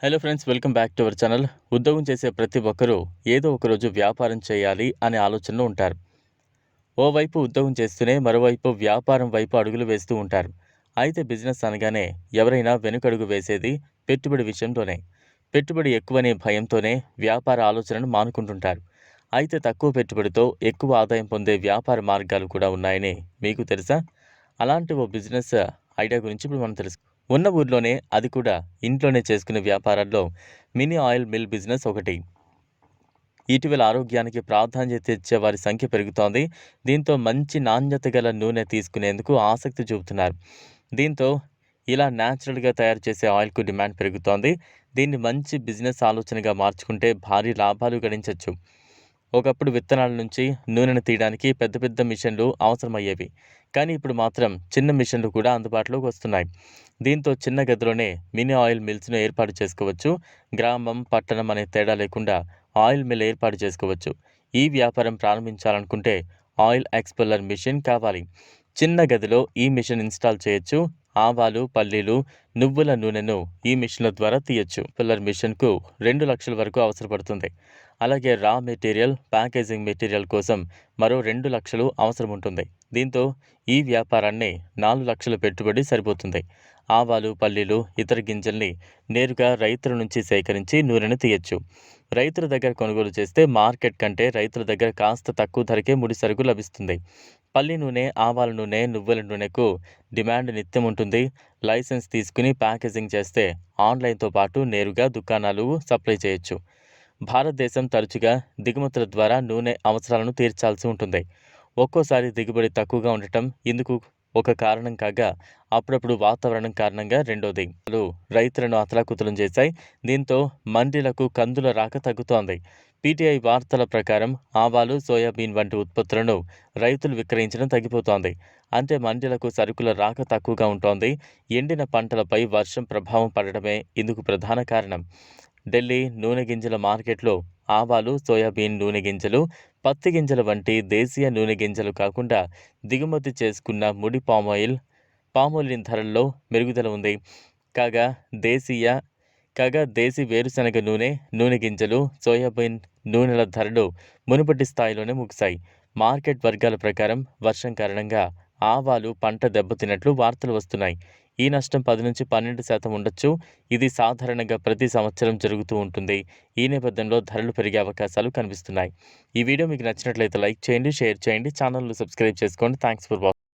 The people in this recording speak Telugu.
Hello friends welcome back to our channel ఉద్యోగం చేసే ప్రతి ఒక్కరూ ఏదో ఒకరోజు వ్యాపారం చేయాలి అనే ఆలోచనలో ఉంటారు. ఓవైపు ఉద్యోగం చేస్తూనే మరోవైపు వ్యాపారం వైపు అడుగులు వేస్తూ ఉంటారు. అయితే బిజినెస్ అనగానే ఎవరైనా వెనుకడుగు వేసేది పెట్టుబడి విషయంలోనే. పెట్టుబడి ఎక్కువనే భయంతోనే వ్యాపార ఆలోచనను మానుకుంటుంటారు. అయితే తక్కువ పెట్టుబడితో ఎక్కువ ఆదాయం పొందే వ్యాపార మార్గాలు కూడా ఉన్నాయని మీకు తెలుసా? అలాంటి ఓ బిజినెస్ ఐడియా గురించి ఇప్పుడు మనం తెలుసు ఉన్న ఊర్లోనే అది కూడా ఇంట్లోనే చేసుకునే వ్యాపారాల్లో మినీ ఆయిల్ మిల్ బిజినెస్ ఒకటి. ఇటీవల ఆరోగ్యానికి ప్రాధాన్యత ఇచ్చే వారి సంఖ్య పెరుగుతోంది. దీంతో మంచి నాణ్యత గల నూనె తీసుకునేందుకు ఆసక్తి చూపుతున్నారు. దీంతో ఇలా న్యాచురల్గా తయారు చేసే ఆయిల్కు డిమాండ్ పెరుగుతోంది. దీన్ని మంచి బిజినెస్ ఆలోచనగా మార్చుకుంటే భారీ లాభాలు గడించవచ్చు ఒకప్పుడు విత్తనాల నుంచి నూనెను తీయడానికి పెద్ద పెద్ద మిషన్లు అవసరమయ్యేవి. కానీ ఇప్పుడు మాత్రం చిన్న మిషన్లు కూడా అందుబాటులోకి వస్తున్నాయి. దీంతో చిన్న గదిలోనే మినీ ఆయిల్ మిల్స్ను ఏర్పాటు చేసుకోవచ్చు. గ్రామం పట్టణం అనే తేడా లేకుండా ఆయిల్ మిల్ ఏర్పాటు చేసుకోవచ్చు. ఈ వ్యాపారం ప్రారంభించాలనుకుంటే ఆయిల్ ఎక్స్పెల్లర్ మిషన్ కావాలి. చిన్న గదిలో ఈ మిషన్ ఇన్స్టాల్ చేయొచ్చు. ఆవాలు పల్లీలు నువ్వుల నూనెను ఈ మిషన్ల ద్వారా తీయొచ్చు. పిల్లర్ మిషన్కు రెండు లక్షల వరకు అవసరపడుతుంది. అలాగే రా మెటీరియల్ ప్యాకేజింగ్ మెటీరియల్ కోసం మరో రెండు లక్షలు అవసరం ఉంటుంది దీంతో ఈ వ్యాపారాన్ని నాలుగు లక్షల పెట్టుబడి సరిపోతుంది. ఆవాలు పల్లీలు ఇతర గింజల్ని నేరుగా రైతుల నుంచి సేకరించి నూనెను తీయచ్చు. రైతుల దగ్గర కొనుగోలు చేస్తే మార్కెట్ కంటే రైతుల దగ్గర కాస్త తక్కువ ధరకే ముడి సరుకు లభిస్తుంది. పల్లి నూనె ఆవాల నూనె నువ్వుల నూనెకు డిమాండ్ నిత్యం ఉంటుంది. లైసెన్స్ తీసుకుని ప్యాకేజింగ్ చేస్తే ఆన్లైన్తో పాటు నేరుగా దుకాణాలు సప్లై చేయొచ్చు. భారతదేశం తరచుగా దిగుమతుల ద్వారా నూనె అవసరాలను తీర్చాల్సి ఉంటుంది. ఒక్కోసారి దిగుబడి తక్కువగా ఉండటం ఇందుకు ఒక కారణం కాగా అప్పుడప్పుడు వాతావరణం కారణంగా రెండోది. రైతులను అతలాకుతలం చేశాయి. దీంతో మండీలకు కందుల రాక తగ్గుతోంది. పీటీఐ వార్తల ప్రకారం ఆవాలు సోయాబీన్ వంటి ఉత్పత్తులను రైతులు విక్రయించడం తగ్గిపోతోంది. అంటే మండీలకు సరుకుల రాక తక్కువగా ఉంటోంది. ఎండిన పంటలపై వర్షం ప్రభావం పడడమే ఇందుకు ప్రధాన కారణం. ఢిల్లీ నూనె గింజల మార్కెట్లో ఆవాలు సోయాబీన్ నూనె గింజలు పత్తి గింజల వంటి దేశీయ నూనె గింజలు కాకుండా దిగుమతి చేసుకున్న ముడి పామాయిల్ పామాయిల్ ధరల్లో మెరుగుదల ఉంది. కాగా దేశీయ కాగా దేశీ వేరుశనగ నూనె నూనె గింజలు సోయాబీన్ నూనెల ధరలు మునుపటి స్థాయిలోనే ముగిశాయి. మార్కెట్ వర్గాల ప్రకారం వర్షం కారణంగా ఆవాలు పంట దెబ్బతిన్నట్లు వార్తలు వస్తున్నాయి. ఈ నష్టం పది నుంచి పన్నెండు శాతం ఉండొచ్చు. ఇది సాధారణంగా ప్రతి సంవత్సరం జరుగుతూ ఉంటుంది. ఈ నేపథ్యంలో ధరలు పెరిగే అవకాశాలు కనిపిస్తున్నాయి. ఈ వీడియో మీకు నచ్చినట్లయితే లైక్ చేయండి షేర్ చేయండి ఛానల్ను సబ్స్క్రైబ్ చేసుకోండి. Thanks for watching